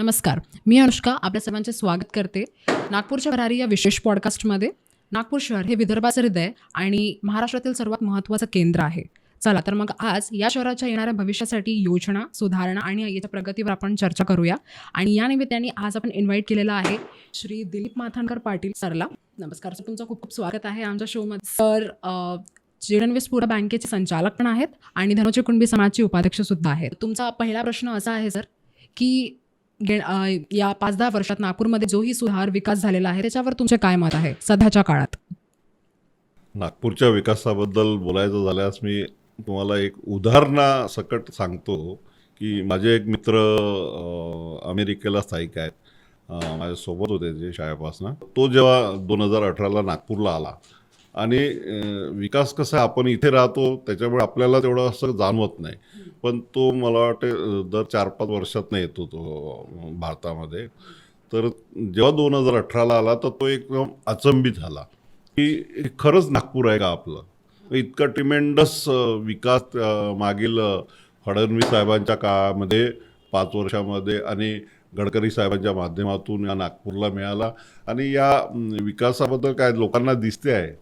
नमस्कार. मी अनुष्का आपल्या सर्वांचे स्वागत करते. नागपूरच्या भरारी या विशेष पॉडकास्टमध्ये नागपूर शहर हे विदर्भाचं हृदय आणि महाराष्ट्रातील सर्वात महत्त्वाचं केंद्र आहे. चला तर मग आज या शहराच्या येणाऱ्या भविष्यासाठी योजना सुधारणा आणि याच्या प्रगतीवर आपण चर्चा करूया. आणि या निमित्ताने आज आपण इन्व्हाइट केलेला आहे श्री दिलीप माथानकर पाटील सरला. नमस्कार सर तुमचं खूप खूप स्वागत आहे आमच्या शोमध्ये सर अ, चिरणविस्पुरा बँकेचे संचालक पण आहेत आणि धनोजी कुणबी समाजचे उपाध्यक्ष सुद्धा आहेत. तुमचा पहिला प्रश्न असा आहे सर की गे या पाच दहा वर्षात नागपूरमध्ये जोही सुधार विकास झालेला आहे त्याच्यावर तुमचे काय मत आहे सध्याच्या काळात? नागपूरच्या विकासाबद्दल बोलायचं झाल्यास मी तुम्हाला एक उदाहरणासकट सांगतो की माझे एक मित्र अमेरिकेला स्थायिक आहेत. माझ्यासोबत होते जे शाळेपासनं. तो जेव्हा दोन हजार अठराला नागपूरला आला आणि विकास कसा आहे, आपण इथे राहतो त्याच्यामुळे आपल्याला तेवढं असं जाणवत नाही. पण तो मला वाटते दर चार पाच वर्षातनं येतो तो भारतामध्ये. तर जेव्हा दोन हजार अठराला आला तर तो एकदम अचंबित झाला. की हे खरंच नागपूर आहे का आपलं? इतका ट्रिमेंडस विकास मागील फडणवीस साहेबांच्या काळामध्ये पाच वर्षामध्ये आणि गडकरी साहेबांच्या माध्यमातून या नागपूरला मिळाला. आणि या विकासाबद्दल काय लोकांना दिसते आहे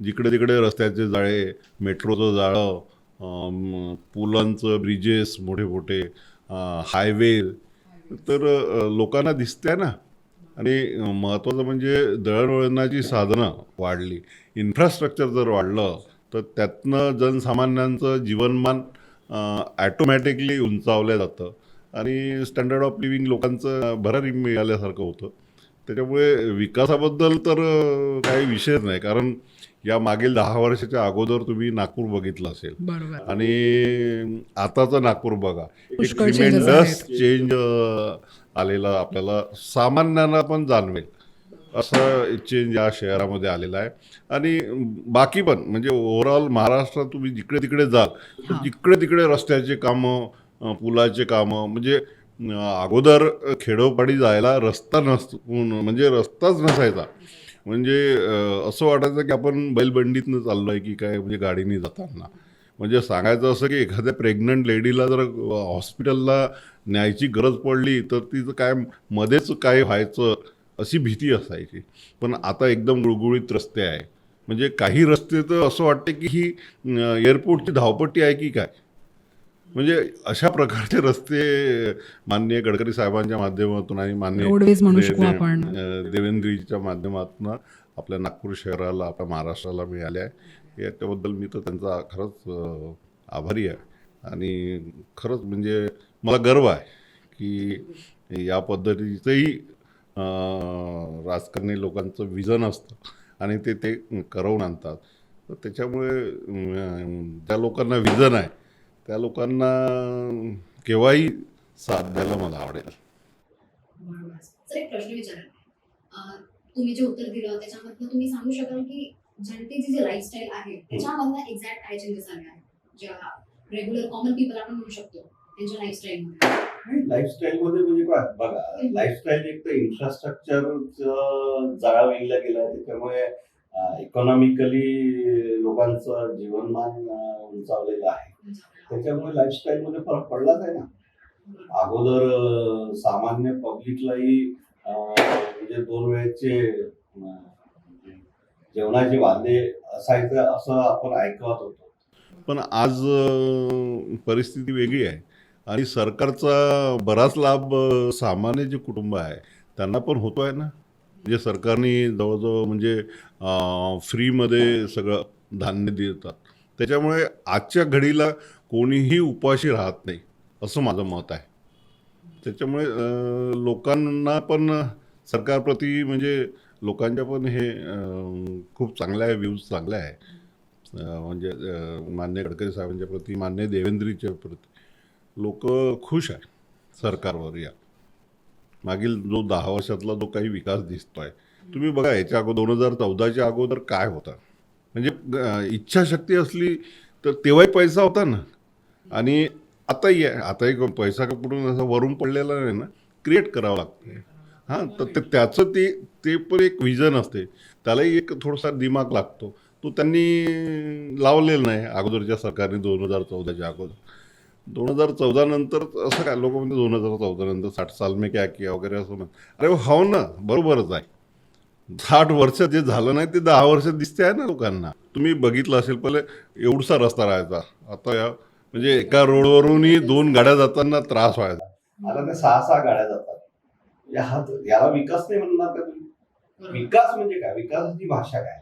जिकडे तिकडे रस्त्याचे जाळे मेट्रोचं जाळं पुलांचं ब्रिजेस मोठे मोठे हायवे तर लोकांना दिसते ना. आणि महत्त्वाचं म्हणजे दळणवळणाची साधनं वाढली. इन्फ्रास्ट्रक्चर जर वाढलं तर त्यातनं जनसामान्यांचं जीवनमान ॲटोमॅटिकली उंचावलं जातं. आणि स्टँडर्ड ऑफ लिव्हिंग लोकांचं भरारी मिळाल्यासारखं होतं. त्याच्यामुळे विकासाबद्दल तर काही विषयच नाही. कारण या मागील दहा वर्षाच्या अगोदर तुम्ही नागपूर बघितलं असेल. आणि आताचं नागपूर बघा. एक ट्रिमेंडस. चेंज आलेला आपल्याला सामान्यांना पण जाणवेल. असं चेंज या शहरामध्ये आलेला आहे. आणि बाकी पण म्हणजे ओव्हरऑल महाराष्ट्रात तुम्ही जिकडे तिकडे जाल तर. जिकडे तिकडे रस्त्याचे कामं पुलाचे कामं म्हणजे अगोदर खेडोपाडी जायला रस्ता नस म्हणजे रस्ताच नसायचा. म्हणजे असं वाटायचं की आपण बैलबंडीतनं चाललो आहे की काय म्हणजे गाडीने जाताना. म्हणजे सांगायचं असं की एखाद्या प्रेग्नंट लेडीला जर हॉस्पिटलला न्यायची गरज पडली तर तिचं काय मध्येच काय व्हायचं अशी भीती असायची. पण आता एकदम गुळगुळीत रस्ते आहे. म्हणजे काही रस्ते तर असं वाटते की ही एअरपोर्टची धावपट्टी आहे की काय? म्हणजे अशा प्रकारचे रस्ते माननीय गडकरी साहेबांच्या माध्यमातून आणि माननीय रोडवेज म्हणू शकू दे- आपण. अ, देवेंद्रजीच्या माध्यमातून आपल्या नागपूर शहराला आपल्या महाराष्ट्राला मिळाले आहे. याच्याबद्दल मी तर त्यांचा खरंच आभारी आहे. आणि खरंच म्हणजे मला गर्व आहे की या पद्धतीचंही राजकारणी लोकांचं विजन असतं आणि ते ते करवून आणतात. तर त्याच्यामुळे ज्या लोकांना विजन आहे त्या लोकांना केव्हाही साथ द्यायला मला आवडेल. सर एक प्रश्न तुम्ही जे उत्तर दिलं त्याच्यामधनं तुम्ही सांगू शकाल की जनतेची जी लाईफस्टाईल आहे त्याच्यामधनं एक्झॅक्ट काय चेंजेस आले आहेत? ज्या रेग्युलर कॉमन पीपल आपण म्हणू शकतो त्यांच्या लाईफस्टाईल मध्ये. लाईफस्टाईल मध्ये म्हणजे काय? बघा लाईफस्टाईल एक तर इन्फ्रास्ट्रक्चर जाळा विणला गेला त्याच्यामुळे इकॉनॉमिकली लोकांचं जीवनमान उंचावलेलं आहे. त्याच्यामुळे लाईफस्टाईलमध्ये फरक पडलाच आहे ना. अगोदर सामान्य पब्लिकलाही म्हणजे दोन वेळचे जेवणाचे वांदे असायचं असं आपण ऐकवत होतो. पण आज परिस्थिती वेगळी आहे. आणि सरकारचा बराच लाभ सामान्य जे कुटुंब आहे त्यांना पण होतो आहे ना? म्हणजे सरकारने जवळजवळ म्हणजे फ्रीमध्ये सगळं धान्य देतात. त्याच्यामुळे आजच्या घडीला कोणीही उपाशी राहत नाही असं माझं मत आहे. त्याच्यामुळे लोकांना पण सरकारप्रती म्हणजे लोकांच्या पण हे खूप चांगलं आहे व्ह्यूज चांगले आहे. म्हणजे मान्य गडकरी साहेबांच्या प्रती मान्य देवेंद्रीच्या प्रती लोक खुश आहे सरकारवर या. मागील जो दहा वर्षातला जो काही विकास दिसतो आहे तुम्ही बघा याच्या अगोदर दोन हजार चौदाच्या अगोदर काय होतं? म्हणजे इच्छाशक्ती असली तर तेव्हाही पैसा होता ना. आणि आताही आहे. आताही पैसा कुठून असा वरून पडलेला नाही ना. क्रिएट करावं लागते. हां तर ते त्याचं ते ते पण एक विजन असते. त्यालाही एक थोडासा दिमाग लागतो. तो त्यांनी लावलेला नाही. अगोदरच्या सरकारने दोन हजार चौदाच्या अगोदर. दोन हजार चौदा नंतर असं काय? लोक म्हणजे दोन हजार चौदा नंतर साठ साल मे क्या किया वगैरे असं म्हण अरे हो, हो ना. बरोबरच आहे. साठ वर्ष जे झालं नाही ते दहा वर्ष दिसते आहे ना लोकांना. तुम्ही बघितलं असेल पहिले एवढसा रस्ता राहायचा. आता या म्हणजे एका रोडवरूनही दोन गाड्या जाताना त्रास व्हायचा. आता ते सहा सहा गाड्या जातात. या याला विकास नाही म्हणणार का तुम्ही? विकास म्हणजे काय? विकासाची भाषा काय?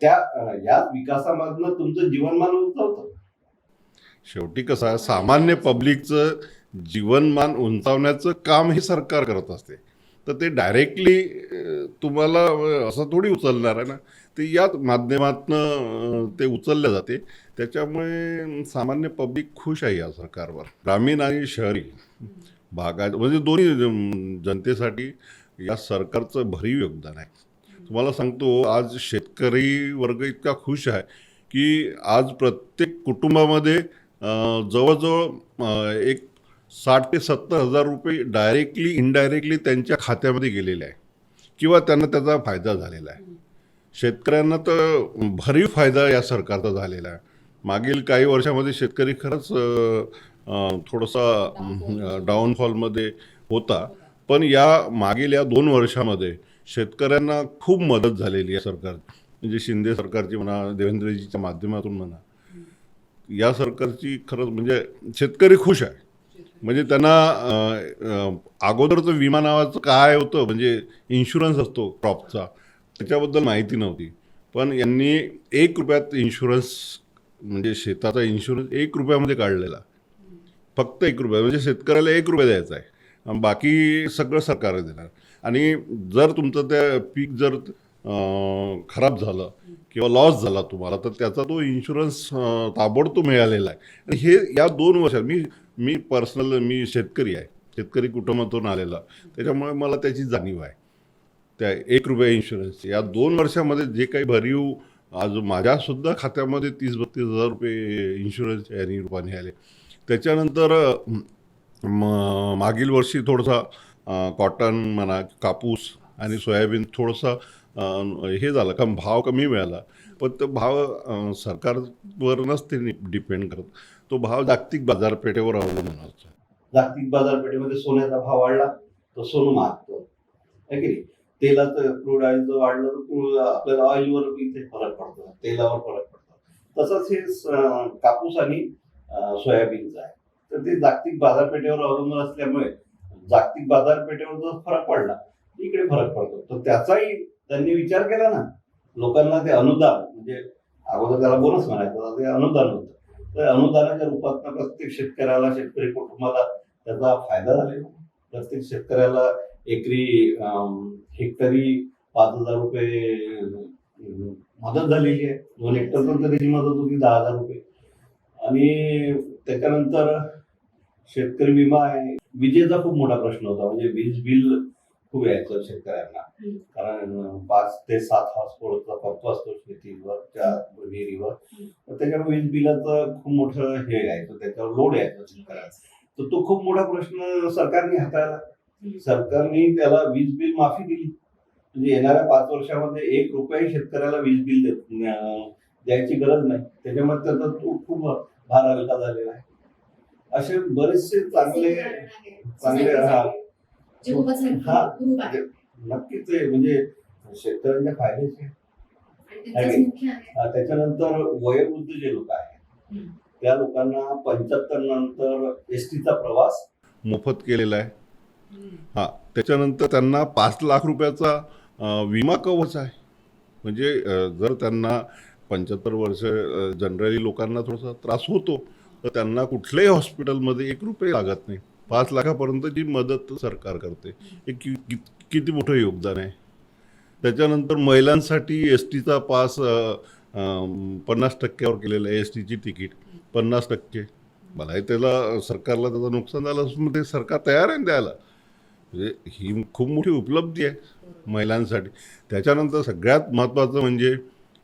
त्या या विकासामधनं तुमचं जीवनमान उंचावतं. शेवटी कसं आहे सामान्य पब्लिकचं जीवनमान उंचावण्याचं काम हे सरकार करत असते. तर ते डायरेक्टली तुम्हाला असं थोडी उचलणार आहे ना. ते याच माध्यमातनं ते उचलले जाते. त्याच्यामुळे सामान्य पब्लिक खुश आहे या सरकारवर. ग्रामीण आणि शहरी भागात म्हणजे दोन्ही जनतेसाठी या सरकारचं भरीव योगदान आहे. तुम्हाला सांगतो आज शेतकरी वर्ग इतका खुश आहे की आज प्रत्येक कुटुंबामध्ये जवळजवळ एक साठ ते सत्तर हजार रुपये डायरेक्टली इनडायरेक्टली त्यांच्या खात्यामध्ये गेलेले आहे. किंवा त्यांना त्याचा फायदा झालेला आहे. शेतकऱ्यांना तर भरीव फायदा या सरकारचा झालेला आहे. मागील काही वर्षामध्ये शेतकरी खरंच थोडासा डाऊनफॉलमध्ये होता. पण या मागील या दोन वर्षामध्ये शेतकऱ्यांना खूप मदत झालेली आहे सरकार. म्हणजे शिंदे सरकारची म्हणा देवेंद्रजीच्या माध्यमातून म्हणा. या सरकारची खरंच म्हणजे शेतकरी खुश आहे. म्हणजे त्यांना अगोदरचं विमा नावाचं काय होतं म्हणजे इन्शुरन्स असतो क्रॉपचा त्याच्याबद्दल माहिती नव्हती. पण यांनी एक रुपयात इन्शुरन्स म्हणजे शेताचा इन्शुरन्स एक रुपयामध्ये काढलेला. फक्त एक रुपया म्हणजे शेतकऱ्याला एक रुपया द्यायचा आहे. बाकी सगळं सरकार देणार. आणि जर तुमचं त्या पीक जर खराब झालं किंवा लॉस झाला तुम्हाला तर त्याचा तो इन्शुरन्स ताबडतोब मिळालेला आहे. आणि हे या दोन वर्षात मी मी पर्सनल मी शेतकरी आहे. शेतकरी कुटुंबातून आलेला. त्याच्यामुळे मला त्याची जाणीव आहे. त्या एक रुपया इन्शुरन्स या दोन वर्षामध्ये जे काही भरीव आज माझ्यासुद्धा खात्यामध्ये तीस बत्तीस हजार रुपये इन्शुरन्स यांनी रूपाने आले. त्याच्यानंतर म मागील वर्षी थोडासा कॉटन म्हणा कापूस आणि सोयाबीन थोडंसं हे झालं का भाव कमी मिळाला. पण तो भाव सरकारवरनच सरकारवर नसते डिपेंड करत. तो भाव जागतिक बाजारपेठेवर अवलंबून असतो जागतिक बाजारपेठेमध्ये सोन्याचा भाव वाढला तर सोनं मागतो आहे की नाही? तेलाचं क्रूड ऑइलचं वाढलं तर crude- आपल्याला ऑइलवर इथे फरक पडतो तेलावर फरक पडतो. तसंच हे कापूस आणि सोयाबीनचं आहे. तर ते जागतिक बाजारपेठेवर अवलंबून असल्यामुळे जागतिक बाजारपेठेवर जर फरक पडला इकडे फरक पडतो. तर त्याचाही त्यांनी विचार केला ना लोकांना ते अनुदान म्हणजे अगोदर त्याला बोनस म्हणायचं ते अनुदान होतं. तर अनुदानाच्या रूपात प्रत्येक शेतकऱ्याला शेतकरी कुटुंबाला त्याचा फायदा झालेला प्रत्येक शेतकऱ्याला एकरी हेक्टरी पाच हजार रुपये मदत झालेली आहे. दोन हेक्टर पण त्याची मदत होती दहा हजार रुपये. आणि त्याच्यानंतर शेतकरी विमा आहे. विजेचा खूप मोठा प्रश्न होता. म्हणजे वीज बिल खूप यायचं शेतकऱ्यांना. कारण पाच ते सात पोळचा पंप असतो शेतीवर त्या विहिरीवर त्याच्यामुळे वीज बिलाचं खूप मोठं हे यायचं त्याच्यावर लोड यायचा शेतकऱ्याला तर तो खूप मोठा प्रश्न सरकारने हाताळला. सरकारने त्याला वीज बिल माफी दिली. म्हणजे येणाऱ्या पाच वर्षामध्ये एक रुपयाही शेतकऱ्याला वीज बिल द्यायची गरज नाही. त्याच्यामुळे त्याचा तो खूप भार हलका झालेला आहे. असे बरेचसे चांगले चांगले हा. जे खूपच. ग्रुप आहे नक्कीच ते म्हणजे शेतकऱ्यांच्या फायद्याचे. आहे. आहे. त्याच्यानंतर वयोवृद्ध जे लोक आहेत. त्या लोकांना पंच्याहत्तर नंतर एस टीचा प्रवास मोफत केलेला आहे. हां त्याच्यानंतर त्यांना पाच लाख रुपयाचा विमा कवच आहे. म्हणजे जर त्यांना पंच्याहत्तर वर्ष जनरली लोकांना थोडासा त्रास होतो तर त्यांना कुठल्याही हॉस्पिटलमध्ये एक रुपये लागत नाही. पाच लाखापर्यंतची मदत सरकार करते हे कि किती मोठं योगदान आहे? त्याच्यानंतर महिलांसाठी एस टीचा पास पन्नास टक्क्यावर केलेलं आहे एस टीची तिकीट. पन्नास टक्के. मला त्याला सरकारला त्याचं नुकसान झालं असून ते सरकार तयार आहे ना द्यायला म्हणजे ही खूप मोठी उपलब्धी आहे महिलांसाठी. त्याच्यानंतर सगळ्यात महत्त्वाचं म्हणजे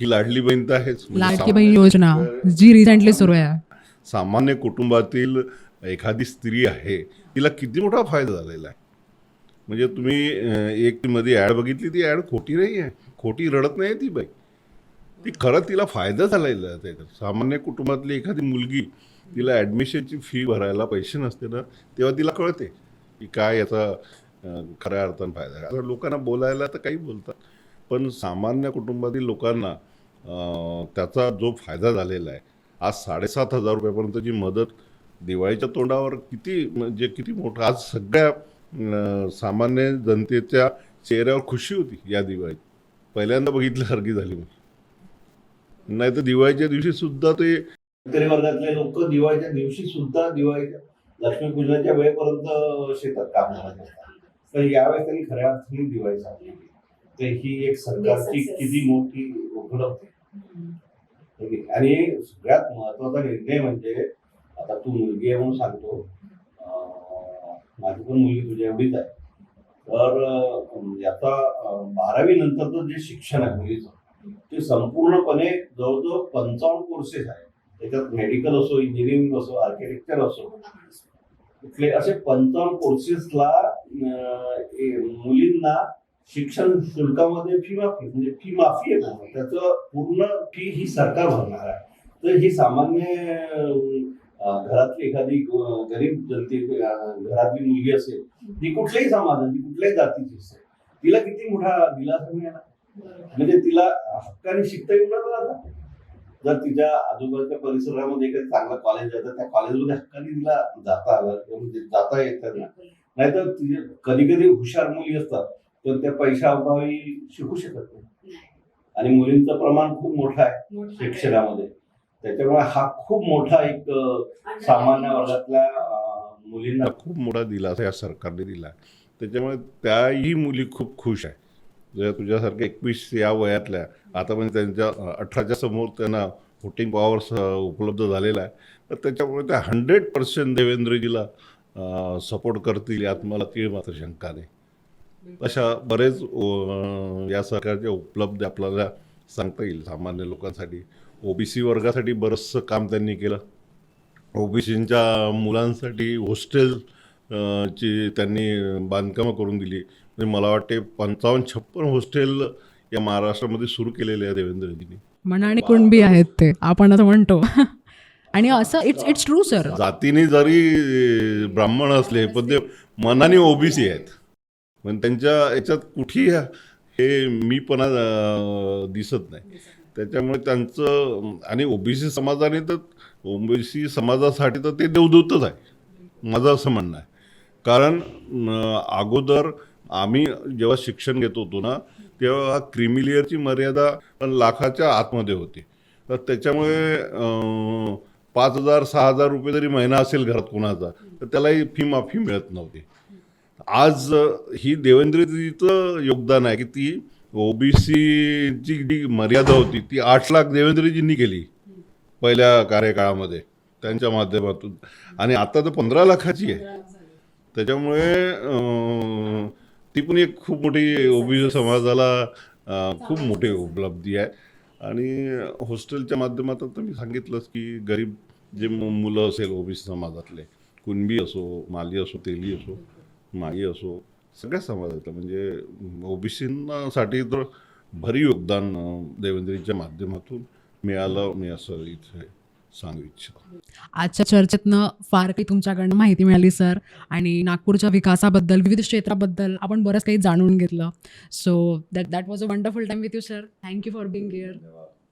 ही लाडली बहीण तर आहेच. म्हणजे लाडकी बहीण योजना जी रिसेंटली सुरू आहे. सामान्य कुटुंबातील एखादी स्त्री आहे तिला किती मोठा फायदा झालेला आहे. म्हणजे तुम्ही एक मध्ये ॲड बघितली ती ॲड खोटी नाही आहे खोटी रडत नाही ती बाई. ती खरं तिला फायदा झालेला आहे. त्याच्यात सामान्य कुटुंबातली एखादी मुलगी तिला ॲडमिशनची फी भरायला पैसे नसते ना तेव्हा तिला कळते की काय याचा खऱ्या अर्थानं फायदा आहे. आता लोकांना बोलायला तर काही बोलतात पण सामान्य कुटुंबातील लोकांना त्याचा जो फायदा झालेला आहे आज साडेसात हजार रुपयापर्यंतची मदत दिवाळीच्या तोंडावर किती म्हणजे किती मोठं आज सगळ्या सामान्य जनतेच्या चेहऱ्यावर खुशी होती या दिवाळीत. पहिल्यांदा बघितल्यासारखी झाली नाही तर दिवाळीच्या दिवशी सुद्धा ते शेतकरी वर्गातले लोक दिवाळीच्या दिवशी सुद्धा दिवाळीच्या लक्ष्मीपूजनाच्या वेळेपर्यंत शेतात काम करत असतात. तर यावेळेस त्यांनी खऱ्या अर्थाने दिवाळी साजरी केली. तर ही एक सरकारची. किती मोठी उपलब्धी? आणि सगळ्यात महत्त्वाचा निर्णय म्हणजे आता तू मुलगी आहे म्हणून सांगतो. माझी पण मुलगी तुझ्या एवढीच आहे. तर अं, याचा बारावी नंतरचं जे शिक्षण आहे मुलीचं ते संपूर्णपणे जवळजवळ पंचावन्न कोर्सेस आहेत. त्याच्यात मेडिकल असो इंजिनिअरिंग असो आर्किटेक्चर असो कुठले असे पंचावन्न कोर्सेसला मुलींना शिक्षण शुल्कामध्ये फी माफी म्हणजे फी माफी आहे त्याचं पूर्ण फी ही सरकार भरणार आहे. तर ही सामान्य घरातली एखादी गरीब जनते घरातली मुलगी असेल ती कुठल्याही समाजाची कुठल्याही जातीची असेल तिला किती मोठा दिलासा मिळाला? म्हणजे तिला हक्काने शिकता येऊ लागला आता? जर तिच्या आजूबाजूच्या परिसरामध्ये एखादं चांगलं कॉलेज आहे तर त्या कॉलेजमध्ये हक्काने तिला जाता आलं म्हणजे जाता येतं ना. नाहीतर तिचे कधी कधी हुशार मुली असतात तर त्या पैशाअभावी शिकू शकत नाही. आणि मुलींचं प्रमाण खूप मोठं आहे. शिक्षणामध्ये. त्याच्यामुळे हा खूप मोठा एक सामान्य वर्गातल्या मुलींना खूप मोठा दिलासा या सरकारने दिला. त्याच्यामुळे त्याही मुली खूप खुश आहे जर तुझ्यासारख्या एकवीस या वयातल्या आता म्हणजे त्यांच्या अठराच्या समोर त्यांना वोटिंग पॉवर्स उपलब्ध झालेला आहे तर त्याच्यामुळे त्या हंड्रेड पर्सेंट देवेंद्रजीला सपोर्ट करतील यात मला ती मात्र शंका नाही. अशा बरेच या सरकारच्या उपलब्ध आपल्याला सांगता येईल सामान्य लोकांसाठी. ओबीसी वर्गासाठी बरंचसं काम त्यांनी केलं. ओबीसींच्या मुलांसाठी हॉस्टेल ची त्यांनी बांधकामं करून दिली. म्हणजे मला वाटते पंचावन्न छप्पन हॉस्टेल या महाराष्ट्रामध्ये सुरू केलेले आहे देवेंद्रजींनी मनाने कुणबी आहेत ते आपण असं म्हणतो. आणि असं इट्स इट्स ट्रू सर जातीने जरी ब्राह्मण असले पण ते मनाने ओबीसी आहेत. पण त्यांच्या याच्यात कुठेही हे मीपणा अ, दिसत नाही. त्याच्यामुळे त्यांचं आणि ओबीसी समाजाने तर ओबीसी समाजासाठी तर ते देवदूतच आहे. माझं असं म्हणणं आहे. कारण अगोदर आम्ही जेव्हा शिक्षण घेत होतो ना तेव्हा क्रिमिलियरची मर्यादा लाखाच्या आतमध्ये होती. तर त्याच्यामुळे पाच हजार सहा हजार रुपये जरी महिना असेल घरात कोणाचा तर त्यालाही फी माफी मिळत नव्हती. आज ही देवेंद्रजीचं योगदान आहे की ती ओबीसीची जी मर्यादा होती ती आठ लाख देवेंद्रजींनी केली पहिल्या कार्यकाळामध्ये त्यांच्या माध्यमातून. आणि आता तर पंधरा लाखाची आहे. त्याच्यामुळे ती पण एक खूप मोठी ओबीसी समाजाला खूप मोठी उपलब्धी आहे. आणि हॉस्टेलच्या माध्यमातून तर मी सांगितलंच की गरीब जे मु- मुलं असेल ओबीसी समाजातले कुणबी असो माली असो तेली असो माई असो सगळ्या समाजातलं म्हणजे ओबीसींना साठी तर भरी योगदान अं, देवेंद्रजीच्या माध्यमातून मिळालं मी असं इथे सांगू इच्छितो. आजच्या चर्चेतनं फार काही तुमच्याकडनं माहिती मिळाली सर. आणि नागपूरच्या विकासाबद्दल विविध क्षेत्राबद्दल आपण बरंच काही जाणून घेतलं. So that that was a wonderful time with you sir thank you for being here